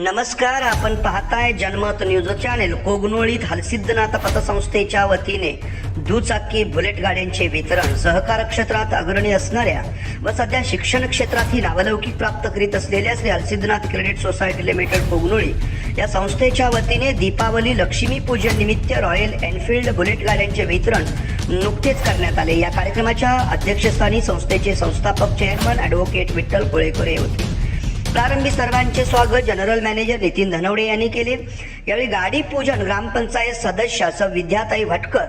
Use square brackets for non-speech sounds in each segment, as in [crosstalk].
नमस्कार आपण पाहताय जनमत न्यूज चॅनेल. कोगनोळीत हलसिद्धनाथ पतसंस्थेच्या वतीने दुचाकी बुलेट गाड्यांचे वितरण. सहकार क्षेत्रात अग्रणी असणाऱ्या व सध्या शिक्षण क्षेत्रातही नावलौकिक प्राप्त करीत असलेल्या Shri Halsiddhanath credit society limited Kognoli. या संस्थेच्या वतीने दीपावली लक्ष्मी पूजन निमित्त रॉयल एनफिल्ड बुलेट गाड्यांचे वितरण नुकतेच करण्यात आले. या कार्यक्रमाच्या अध्यक्षस्थानी संस्थेचे संस्थापक चेअरमन ॲडव्होकेट विठ्ठल कोळेकर हे होते. प्रारंभी सर्वांचे स्वागत. जनरल मॅनेजर नितीन धनवडे यांनी केले. यावेळी गाडी पूजन ग्रामपंचायत सदस्य स विद्याताई भटकर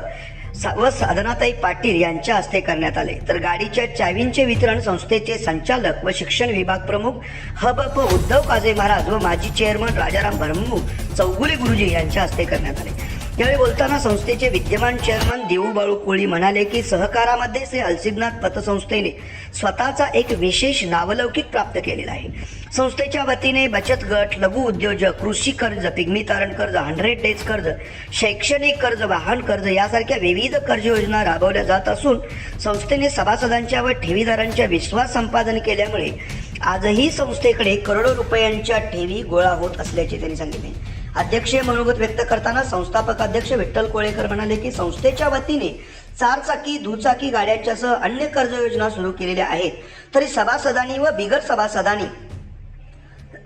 स- व साधनाताई पाटील यांच्या हस्ते करण्यात आले. तर गाडीच्या चावींचे वितरण संस्थेचे संचालक व शिक्षण विभाग प्रमुख हबप उद्धव काजे महाराज व माजी चेअरमन राजाराम भरमू चौगुले गुरुजी यांच्या हस्ते करण्यात आले. यावेळी बोलताना संस्थेचे विद्यमान चेअरमन देऊ बाळू कोळी म्हणाले की सहकारामध्ये श्री अलसिबनाथ पतसंस्थेने स्वतःचा एक विशेष नावलौकिक प्राप्त केलेला आहे. संस्थेच्या वतीने बचत गट लघु उद्योजक कृषी कर्ज पिग्मी तारण कर्ज हंड्रेड डेज कर्ज शैक्षणिक कर्ज वाहन कर्ज यासारख्या विविध कर्ज योजना राबवल्या जात असून संस्थेने सभासदांच्या व ठेवीदारांच्या विश्वास संपादन केल्यामुळे आजही संस्थेकडे करोडो रुपयांच्या ठेवी गोळा होत असल्याचे त्यांनी सांगितले. अध्यक्षीय मनोगत व्यक्त करताना संस्थापक अध्यक्ष विठ्ठल कोळेकर म्हणाले की संस्थेच्या वतीने चारचाकी दुचाकी गाड्यांच्यासह अन्य कर्ज योजना सुरू केलेल्या आहेत. तरी सभासदांनी व बिगर सभासदांनी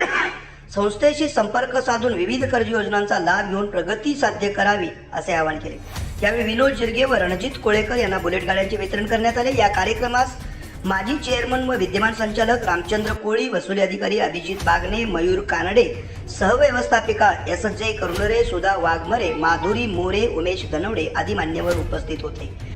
[coughs] संस्थेशी संपर्क साधून विविध कर्ज योजनांचा लाभ घेऊन प्रगती साध्य करावी असे आवाहन केले. यावेळी विनोद जिरगे व रणजित कोळेकर यांना बुलेट गाड्यांचे वितरण करण्यात आले. या कार्यक्रमास माजी चेअरमन व विद्यमान संचालक रामचंद्र कोळी वसुली अधिकारी अभिजित बागणे मयूर कानडे सहव्यवस्थापिका एस. जय करुणरे सुधा वाघमरे माधुरी मोरे उमेश धनवडे आदी मान्यवर उपस्थित होते.